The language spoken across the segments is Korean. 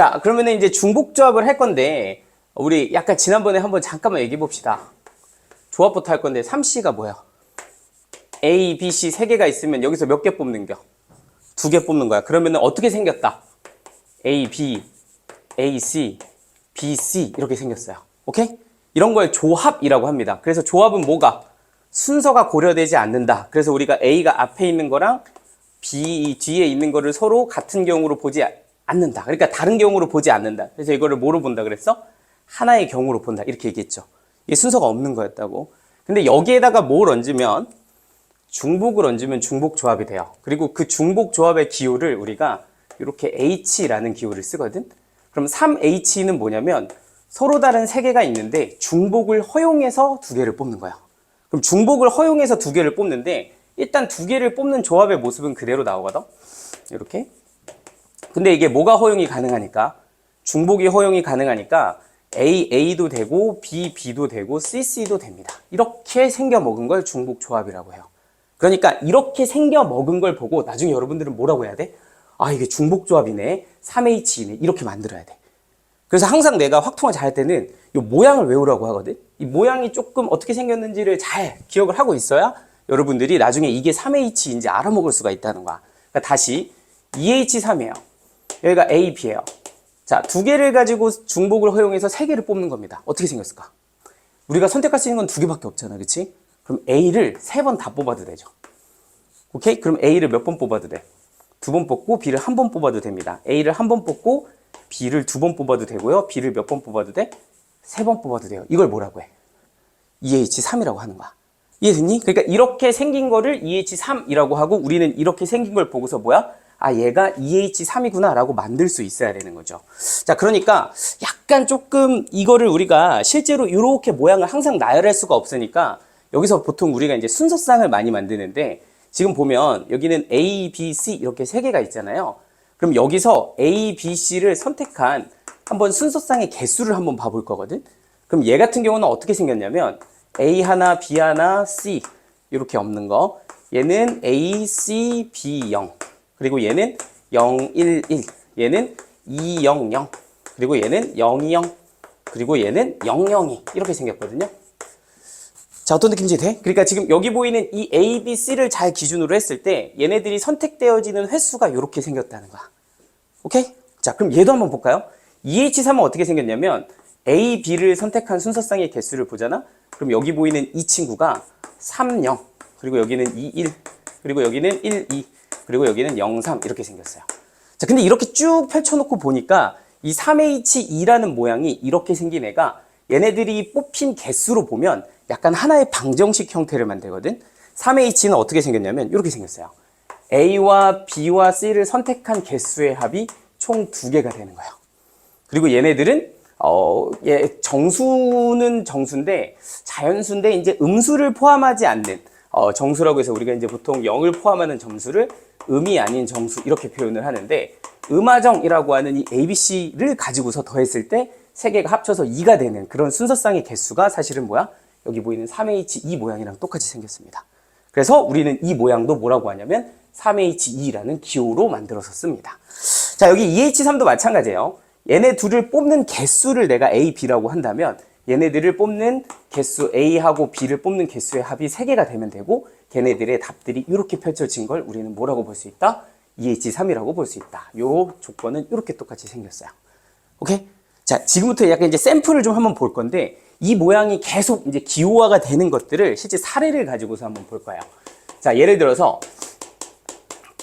자, 그러면은 이제 중복 조합을 할 건데, 우리 약간 지난번에 한번 잠깐만 얘기해 봅시다. 조합부터 할 건데, 3C가 뭐야? A, B, C 세 개가 있으면 여기서 몇 개 뽑는 겨? 두 개 뽑는 거야. 그러면은 어떻게 생겼다? A, B, A, C, B, C 이렇게 생겼어요. 오케이? 이런 걸 조합이라고 합니다. 그래서 조합은 뭐가? 순서가 고려되지 않는다. 그래서 우리가 A가 앞에 있는 거랑 B 뒤에 있는 거를 서로 같은 경우로 보지 않는다. 그러니까 다른 경우로 보지 않는다. 그래서 이거를 뭐로 본다 그랬어? 하나의 경우로 본다. 이렇게 얘기했죠. 이게 순서가 없는 거였다고. 근데 여기에다가 뭘 얹으면 중복을 얹으면 중복 조합이 돼요. 그리고 그 중복 조합의 기호를 우리가 이렇게 H라는 기호를 쓰거든. 그럼 3H는 뭐냐면 서로 다른 세 개가 있는데 중복을 허용해서 두 개를 뽑는 거야. 그럼 중복을 허용해서 두 개를 뽑는데 일단 두 개를 뽑는 조합의 모습은 그대로 나오거든. 이렇게. 근데 이게 뭐가 허용이 가능하니까 중복이 허용이 가능하니까 A, A도 되고 B, B도 되고 C, C도 됩니다. 이렇게 생겨 먹은 걸 중복 조합이라고 해요. 그러니까 이렇게 생겨 먹은 걸 보고 나중에 여러분들은 뭐라고 해야 돼? 아, 이게 중복 조합이네. 3H이네. 이렇게 만들어야 돼. 그래서 항상 내가 확통화 잘할 때는 이 모양을 외우라고 하거든. 이 모양이 조금 어떻게 생겼는지를 잘 기억을 하고 있어야 여러분들이 나중에 이게 3H인지 알아먹을 수가 있다는 거야. 그러니까 다시 2H3이에요. 여기가 A, B예요. 자, 두 개를 가지고 중복을 허용해서 세 개를 뽑는 겁니다. 어떻게 생겼을까? 우리가 선택할 수 있는 건 두 개밖에 없잖아. 그치? 그럼 A를 세 번 다 뽑아도 되죠. 오케이? 그럼 A를 몇 번 뽑아도 돼? 두 번 뽑고 B를 한 번 뽑아도 됩니다. A를 한 번 뽑고 B를 두 번 뽑아도 되고요. B를 몇 번 뽑아도 돼? 세 번 뽑아도 돼요. 이걸 뭐라고 해? EH3이라고 하는 거야. 이해됐니? 그러니까 이렇게 생긴 거를 EH3이라고 하고 우리는 이렇게 생긴 걸 보고서 뭐야? 아, 얘가 EH3이구나 라고 만들 수 있어야 되는 거죠. 자, 그러니까 약간 조금 이거를 우리가 실제로 이렇게 모양을 항상 나열할 수가 없으니까 여기서 보통 우리가 이제 순서상을 많이 만드는데 지금 보면 여기는 A, B, C 이렇게 세 개가 있잖아요. 그럼 여기서 A, B, C를 선택한 한번 순서상의 개수를 한번 봐볼 거거든. 그럼 얘 같은 경우는 어떻게 생겼냐면 A 하나, B 하나, C 이렇게 없는 거. 얘는 A, C, B 0. 그리고 얘는 0, 1, 1. 얘는 2, 0, 0. 그리고 얘는 0, 2, 0. 그리고 얘는 0, 0, 2. 이렇게 생겼거든요. 자, 어떤 느낌인지 돼? 그러니까 지금 여기 보이는 이 A, B, C를 잘 기준으로 했을 때 얘네들이 선택되어지는 횟수가 이렇게 생겼다는 거야. 오케이? 자, 그럼 얘도 한번 볼까요? EH3은 어떻게 생겼냐면 A, B를 선택한 순서상의 개수를 보잖아? 그럼 여기 보이는 이 친구가 3, 0. 그리고 여기는 2, 1. 그리고 여기는 1, 2. 그리고 여기는 0, 3. 이렇게 생겼어요. 자, 근데 이렇게 쭉 펼쳐놓고 보니까 이 3H2라는 모양이 이렇게 생긴 애가 얘네들이 뽑힌 개수로 보면 약간 하나의 방정식 형태를 만들거든. 3H는 어떻게 생겼냐면 이렇게 생겼어요. A와 B와 C를 선택한 개수의 합이 총 두 개가 되는 거예요. 그리고 얘네들은 어, 예, 정수는 정수인데 자연수인데 이제 음수를 포함하지 않는 어, 정수라고 해서 우리가 이제 보통 0을 포함하는 점수를 음이 아닌 정수 이렇게 표현을 하는데 음화정이라고 하는 이 ABC를 가지고서 더했을 때 세 개가 합쳐서 2가 되는 그런 순서상의 개수가 사실은 뭐야? 여기 보이는 3H2 모양이랑 똑같이 생겼습니다. 그래서 우리는 이 모양도 뭐라고 하냐면 3H2라는 기호로 만들어서 씁니다. 자, 여기 2H3도 마찬가지예요. 얘네 둘을 뽑는 개수를 내가 A, B라고 한다면 얘네들을 뽑는 개수 A하고 B를 뽑는 개수의 합이 3개가 되면 되고 걔네들의 답들이 이렇게 펼쳐진 걸 우리는 뭐라고 볼 수 있다? 2H3이라고 볼 수 있다. 요 조건은 이렇게 똑같이 생겼어요. 오케이? 자, 지금부터 약간 이제 샘플을 좀 한번 볼 건데 이 모양이 계속 이제 기호화가 되는 것들을 실제 사례를 가지고서 한번 볼 거예요. 자, 예를 들어서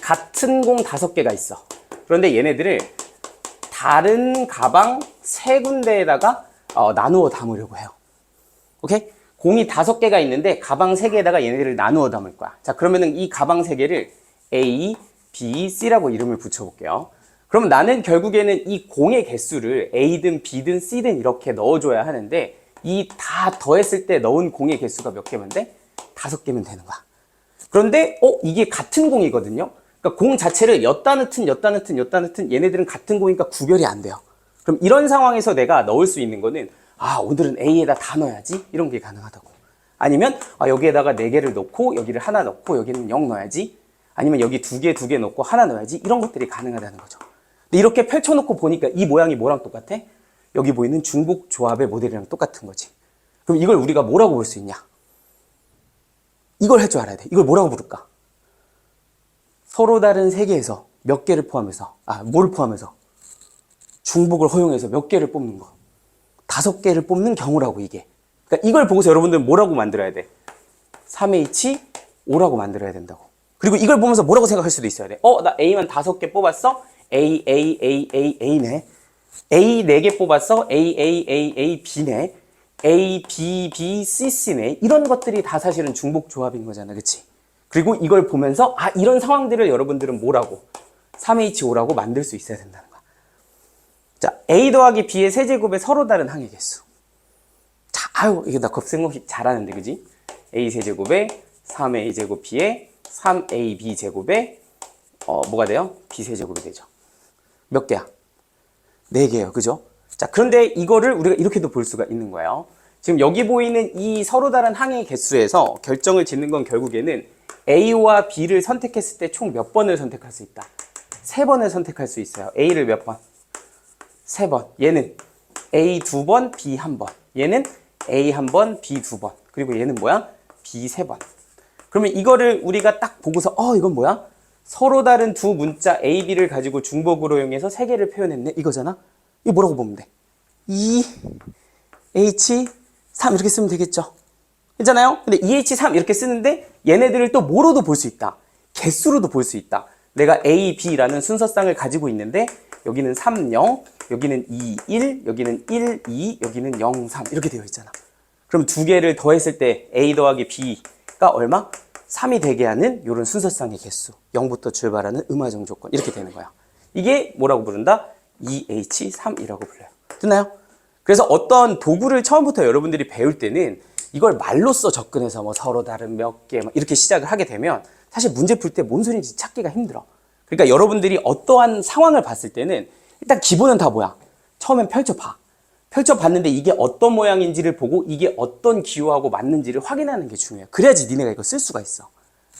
같은 공 다섯 개가 있어. 그런데 얘네들을 다른 가방 세 군데에다가 어, 나누어 담으려고 해요. 오케이? 공이 다섯 개가 있는데 가방 세 개에다가 얘네들을 나누어 담을 거야. 자, 그러면은 이 가방 세 개를 A, B, C라고 이름을 붙여볼게요. 그럼 나는 결국에는 이 공의 개수를 A든 B든 C든 이렇게 넣어줘야 하는데 이 다 더했을 때 넣은 공의 개수가 몇 개면 돼? 다섯 개면 되는 거야. 그런데 어 이게 같은 공이거든요. 그러니까 공 자체를 엿다 넣든 엿다 넣든 엿다 넣든 얘네들은 같은 공이니까 구별이 안 돼요. 그럼 이런 상황에서 내가 넣을 수 있는 거는 아 오늘은 A에다 다 넣어야지 이런 게 가능하다고. 아니면 아 여기에다가 네 개를 넣고 여기를 하나 넣고 여기는 0 넣어야지. 아니면 여기 두 개 두 개 넣고 하나 넣어야지 이런 것들이 가능하다는 거죠. 근데 이렇게 펼쳐놓고 보니까 이 모양이 뭐랑 똑같아? 여기 보이는 중복 조합의 모델이랑 똑같은 거지. 그럼 이걸 우리가 뭐라고 볼 수 있냐? 이걸 할 줄 알아야 돼. 이걸 뭐라고 부를까? 서로 다른 세계에서 몇 개를 포함해서, 아, 뭐를 포함해서? 중복을 허용해서 몇 개를 뽑는 거. 다섯 개를 뽑는 경우라고, 이게. 그러니까 이걸 보고서 여러분들은 뭐라고 만들어야 돼? 3H5라고 만들어야 된다고. 그리고 이걸 보면서 뭐라고 생각할 수도 있어야 돼. 어, 나 A만 다섯 개 뽑았어? A, A, A, A, A네. A 네 개 뽑았어? A, A, A, A, B네. A, B, B, C, C네. 이런 것들이 다 사실은 중복 조합인 거잖아. 그치? 그리고 이걸 보면서, 아, 이런 상황들을 여러분들은 뭐라고? 3H5라고 만들 수 있어야 거야. 자, A 더하기 B의 세제곱의 서로 다른 항의 개수. 자, 아유, 이게 나 겁생없이 잘하는데, 그지? A 세제곱에 3A 제곱 B에 3AB 제곱에, 어, 뭐가 돼요? B 세제곱이 되죠. 몇 개야? 네 개예요. 그죠? 자, 그런데 이거를 우리가 이렇게도 볼 수가 있는 거예요. 지금 여기 보이는 이 서로 다른 항의 개수에서 결정을 짓는 건 결국에는 A와 B를 선택했을 때 총 몇 번을 선택할 수 있다? 세 번을 선택할 수 있어요. A를 몇 번? 세 번. 얘는 A 두 번, B 한 번. 얘는 A 한 번, B 두 번. 그리고 얘는 뭐야? B 세 번. 그러면 이거를 우리가 딱 보고서 어 이건 뭐야? 서로 다른 두 문자 A, B를 가지고 중복으로 이용해서 세 개를 표현했네 이거잖아. 이거 뭐라고 보면 돼? 2 H 3 이렇게 쓰면 되겠죠. 있잖아요. 근데 2H3 이렇게 쓰는데 얘네들을 또 뭐로도 볼 수 있다. 개수로도 볼 수 있다. 내가 A, B라는 순서쌍을 가지고 있는데 여기는 3, 0, 여기는 2, 1, 여기는 1, 2, 여기는 0, 3 이렇게 되어 있잖아. 그럼 두 개를 더했을 때 A 더하기 B가 얼마? 3이 되게 하는 이런 순서쌍의 개수. 0부터 출발하는 음화정 조건. 이렇게 되는 거야. 이게 뭐라고 부른다? EH3이라고 불러요. 됐나요? 그래서 어떤 도구를 처음부터 여러분들이 배울 때는 이걸 말로써 접근해서 뭐 서로 다른 몇 개 이렇게 시작을 하게 되면 사실 문제 풀 때 뭔 소리인지 찾기가 힘들어. 그러니까 여러분들이 어떠한 상황을 봤을 때는 일단 기본은 다 뭐야? 처음엔 펼쳐봐. 펼쳐봤는데 이게 어떤 모양인지를 보고 이게 어떤 기호하고 맞는지를 확인하는 게 중요해. 그래야지 니네가 이거 쓸 수가 있어.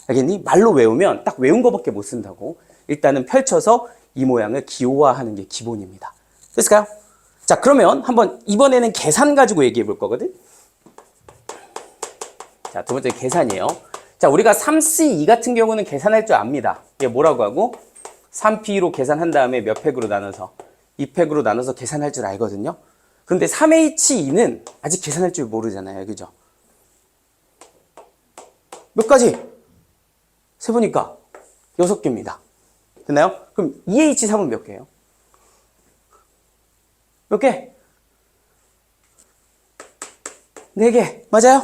알겠니? 말로 외우면 딱 외운 거밖에 못 쓴다고. 일단은 펼쳐서 이 모양을 기호화하는 게 기본입니다. 됐을까요? 자, 그러면 한번 이번에는 계산 가지고 얘기해 볼 거거든? 자, 두 번째 계산이에요. 자, 우리가 3C2 같은 경우는 계산할 줄 압니다. 이게 뭐라고 하고? 3P로 계산한 다음에 몇 팩으로 나눠서? 2팩으로 나눠서 계산할 줄 알거든요. 그런데 3H2는 아직 계산할 줄 모르잖아요. 그죠? 몇 가지? 세보니까 6개입니다. 됐나요? 그럼 2H3은 몇 개예요? 몇 개? 4개. 맞아요?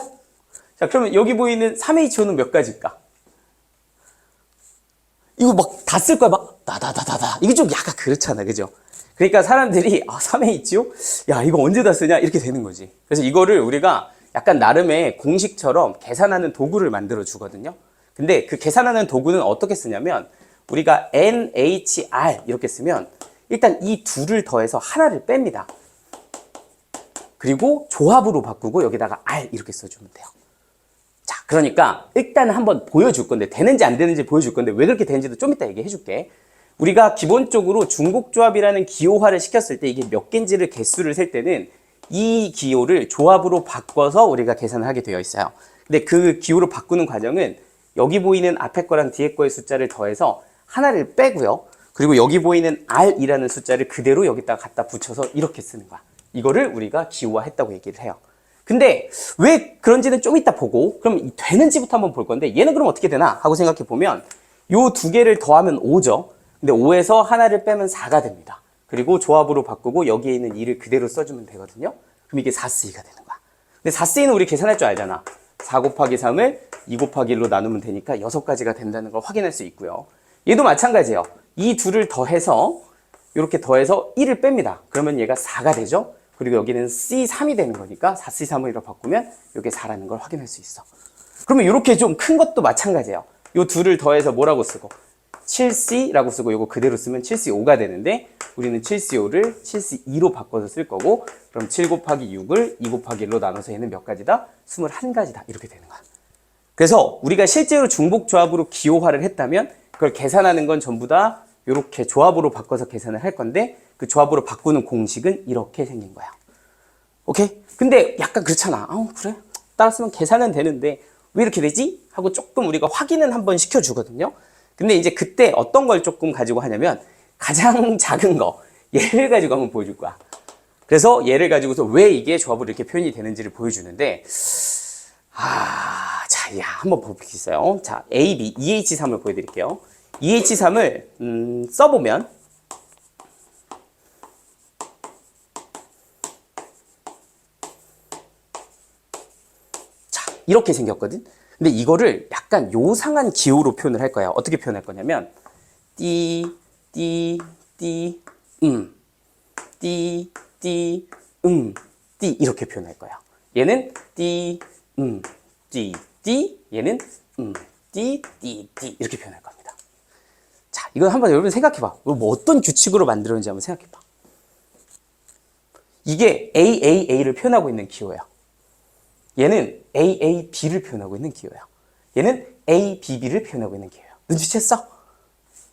자, 그러면 여기 보이는 3H5는 몇 가지일까? 이거 막 다쓸 거야. 막 다다다다다. 이게 좀 약간 그렇잖아. 그죠? 그러니까 사람들이 아, 3H요? 야, 이거 언제 다 쓰냐? 이렇게 되는 거지. 그래서 이거를 우리가 약간 나름의 공식처럼 계산하는 도구를 만들어 주거든요. 근데 그 계산하는 도구는 어떻게 쓰냐면 우리가 NHR 이렇게 쓰면 일단 이 둘을 더해서 하나를 뺍니다. 그리고 조합으로 바꾸고 여기다가 R 이렇게 써주면 돼요. 자, 그러니까 일단 한번 보여줄 건데 되는지 안 되는지 보여줄 건데 왜 그렇게 되는지도 좀 이따 얘기해 줄게. 우리가 기본적으로 중복조합이라는 기호화를 시켰을 때 이게 몇 개인지를 개수를 셀 때는 이 기호를 조합으로 바꿔서 우리가 계산을 하게 되어 있어요. 근데 그 기호로 바꾸는 과정은 여기 보이는 앞에 거랑 뒤에 거의 숫자를 더해서 하나를 빼고요. 그리고 여기 보이는 R이라는 숫자를 그대로 여기다가 갖다 붙여서 이렇게 쓰는 거야. 이거를 우리가 기호화했다고 얘기를 해요. 근데 왜 그런지는 좀 이따 보고 그럼 되는지부터 한번 볼 건데 얘는 그럼 어떻게 되나 하고 생각해 보면 요 두 개를 더하면 5죠. 근데 5에서 하나를 빼면 4가 됩니다. 그리고 조합으로 바꾸고 여기에 있는 2를 그대로 써주면 되거든요. 그럼 이게 4C2가 되는 거야. 근데 4C는 우리 계산할 줄 알잖아. 4 곱하기 3을 2 곱하기 1로 나누면 되니까 6가지가 된다는 걸 확인할 수 있고요. 얘도 마찬가지예요. 이 둘을 더해서 이렇게 더해서 1을 뺍니다. 그러면 얘가 4가 되죠. 그리고 여기는 C3이 되는 거니까 4C3으로 바꾸면 이게 4라는 걸 확인할 수 있어. 그러면 이렇게 좀 큰 것도 마찬가지예요. 이 둘을 더해서 뭐라고 쓰고 7C라고 쓰고 이거 그대로 쓰면 7C5가 되는데 우리는 7C5를 7C2로 바꿔서 쓸 거고 그럼 7 곱하기 6을 2 곱하기 1로 나눠서 얘는 몇 가지다? 21가지다. 이렇게 되는 거야. 그래서 우리가 실제로 중복 조합으로 기호화를 했다면 그걸 계산하는 건 전부 다 이렇게 조합으로 바꿔서 계산을 할 건데 그 조합으로 바꾸는 공식은 이렇게 생긴 거야. 오케이? 근데 약간 그렇잖아. 아 그래? 따랐으면 계산은 되는데 왜 이렇게 되지? 하고 조금 우리가 확인은 한번 시켜주거든요. 근데 이제 그때 어떤 걸 조금 가지고 하냐면 가장 작은 거 얘를 가지고 한번 보여줄 거야. 그래서 얘를 가지고서 왜 이게 조합으로 이렇게 표현이 되는지를 보여주는데 아, 자, 야, 한번 볼게요. 자, A, B, EH3을 보여드릴게요. EH3을 음, 써보면 이렇게 생겼거든. 근데 이거를 약간 요상한 기호로 표현을 할 거야. 어떻게 표현할 거냐면 띠, 띠, 띠, 음, 띠, 띠, 음, 띠 이렇게 표현할 거야. 얘는 띠, 음, 띠, 띠, 얘는 음, 띠, 띠, 띠 이렇게 표현할 겁니다. 자, 이거 한번 여러분 생각해봐. 이거 뭐 어떤 규칙으로 만들었는지 한번 생각해봐. 이게 A, A, A를 표현하고 있는 기호야. 얘는 A, A, B를 표현하고 있는 기호야. 얘는 A, B, B를 표현하고 있는 기호야. 눈치챘어?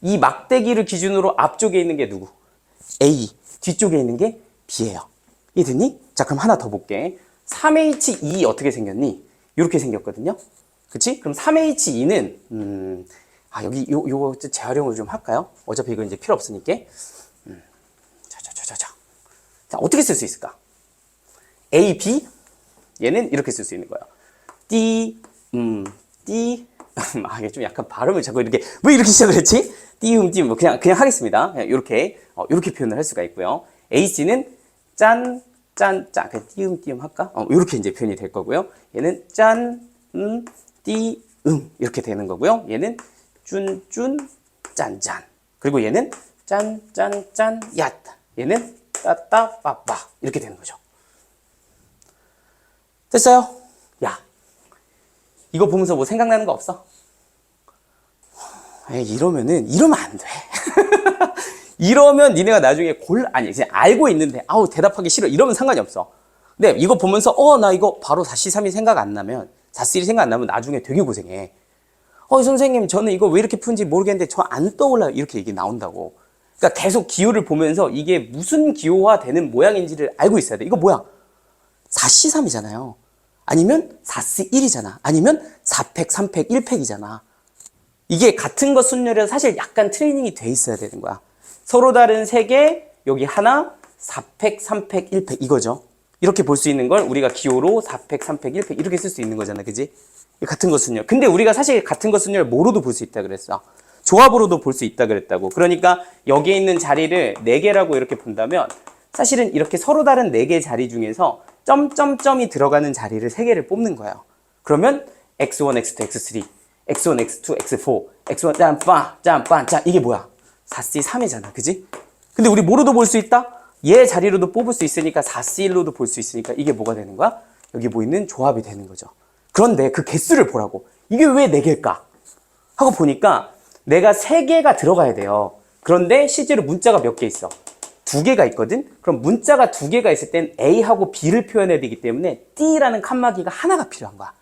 이 막대기를 기준으로 앞쪽에 있는 게 누구? A, 뒤쪽에 있는 게 B예요. 이해됐니? 자, 그럼 하나 더 볼게. 3H2 어떻게 생겼니? 이렇게 생겼거든요. 그치? 그럼 3H2는, 음, 아, 여기 요, 요거 재활용을 좀 할까요? 어차피 이거 이제 필요 없으니까. 음, 자, 자, 자, 자, 자. 자, 어떻게 쓸 수 있을까? A, B, 얘는 이렇게 쓸 수 있는 거예요. 띠, 음, 띠, 아, 이게 좀 약간 발음을 자꾸 이렇게, 왜 이렇게 시작을 했지? 띠음, 띠음, 뭐 그냥, 그냥 하겠습니다. 그냥 이렇게, 어, 이렇게 표현을 할 수가 있고요. AC는 짠, 짠, 짠. 그냥 띠음, 띠음 할까? 어, 이렇게 이제 표현이 될 거고요. 얘는 짠, 음, 띠, 음. 이렇게 되는 거고요. 얘는 쭌, 쭌, 짠, 짠. 그리고 얘는 짠, 짠, 짠, 얏. 얘는 따따, 빠빠. 이렇게 되는 거죠. 됐어요? 야, 이거 보면서 뭐 생각나는 거 없어? 에이, 이러면은, 이러면 안 돼. 이러면 니네가 나중에 골, 아니, 그냥 알고 있는데, 아우, 대답하기 싫어. 이러면 상관이 없어. 근데 이거 보면서, 어, 나 이거 바로 4C3이 생각 안 나면, 4C1이 생각 안 나면 나중에 되게 고생해. 어, 선생님, 저는 이거 왜 이렇게 푼지 모르겠는데, 저 안 떠올라요. 이렇게 얘기 나온다고. 그러니까 계속 기호를 보면서 이게 무슨 기호화 되는 모양인지를 알고 있어야 돼. 이거 뭐야? 4C3이잖아요. 아니면 4C1이잖아. 아니면 4팩, 3팩, 1팩이잖아. 이게 같은 것 순열이라 사실 약간 트레이닝이 돼 있어야 되는 거야. 서로 다른 세 개, 여기 하나, 4팩, 3팩, 1팩 이거죠. 이렇게 볼 수 있는 걸 우리가 기호로 4팩, 3팩, 1팩 이렇게 쓸 수 있는 거잖아. 그지? 같은 것 순열. 근데 우리가 사실 같은 것 순열 뭐로도 볼 수 있다 그랬어. 조합으로도 볼 수 있다 그랬다고. 그러니까 여기에 있는 자리를 4개라고 이렇게 본다면 사실은 이렇게 서로 다른 4개 자리 중에서 점점점이 들어가는 자리를 3개를 뽑는 거예요. 그러면 x1, x2, x3, x1, x2, x4, x1 짬빠, 짬빠, 짜 이게 뭐야? 4C 3이잖아. 그지? 근데 우리 뭐로도 볼 수 있다? 얘 자리로도 뽑을 수 있으니까 4C1로도 볼 수 있으니까 이게 뭐가 되는 거야? 여기 보이는 조합이 되는 거죠. 그런데 그 개수를 보라고. 이게 왜 4개일까? 하고 보니까 내가 3개가 들어가야 돼요. 그런데 실제로 문자가 몇 개 있어? 두 개가 있거든? 그럼 문자가 두 개가 있을 땐 A하고 B를 표현해야 되기 때문에 D라는 칸막이가 하나가 필요한 거야.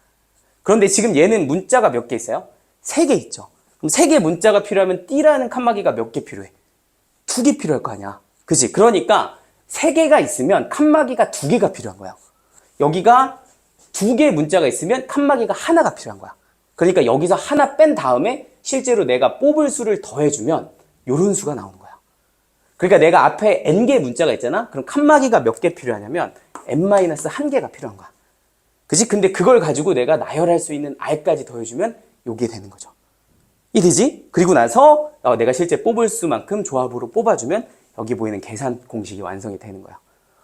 그런데 지금 얘는 문자가 몇 개 있어요? 세 개 있죠. 그럼 세 개 문자가 필요하면 D라는 칸막이가 몇 개 필요해? 두 개 필요할 거 아니야. 그지? 그러니까 세 개가 있으면 칸막이가 두 개가 필요한 거야. 여기가 두개 문자가 있으면 칸막이가 하나가 필요한 거야. 그러니까 여기서 하나 뺀 다음에 실제로 내가 뽑을 수를 더해주면 요런 수가 나오는 거야. 그러니까 내가 앞에 n개 문자가 있잖아? 그럼 칸막이가 몇 개 필요하냐면 n-1개가 필요한 거야. 그지? 근데 그걸 가지고 내가 나열할 수 있는 r까지 더해주면 요게 되는 거죠. 이 되지? 그리고 나서 어, 내가 실제 뽑을 수만큼 조합으로 뽑아주면 여기 보이는 계산 공식이 완성이 되는 거야.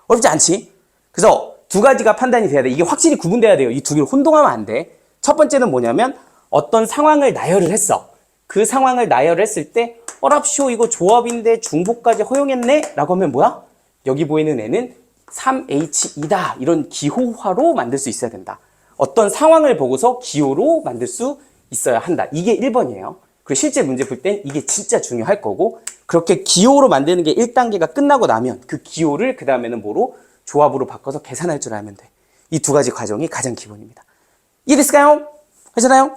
어렵지 않지? 그래서 두 가지가 판단이 돼야 돼. 이게 확실히 구분돼야 돼요. 이 두 개를 혼동하면 안 돼. 첫 번째는 뭐냐면 어떤 상황을 나열을 했어. 그 상황을 나열했을 때 어랍쇼 이거 조합인데 중복까지 허용했네? 라고 하면 뭐야? 여기 보이는 애는 3H2다. 이런 기호화로 만들 수 있어야 된다. 어떤 상황을 보고서 기호로 만들 수 있어야 한다. 이게 1번이에요. 그리고 실제 문제 풀땐 이게 진짜 중요할 거고 그렇게 기호로 만드는 게 1단계가 끝나고 나면 그 기호를 그 다음에는 뭐로? 조합으로 바꿔서 계산할 줄 알면 돼. 이 두 가지 과정이 가장 기본입니다. 이해됐을까요? 하잖아요?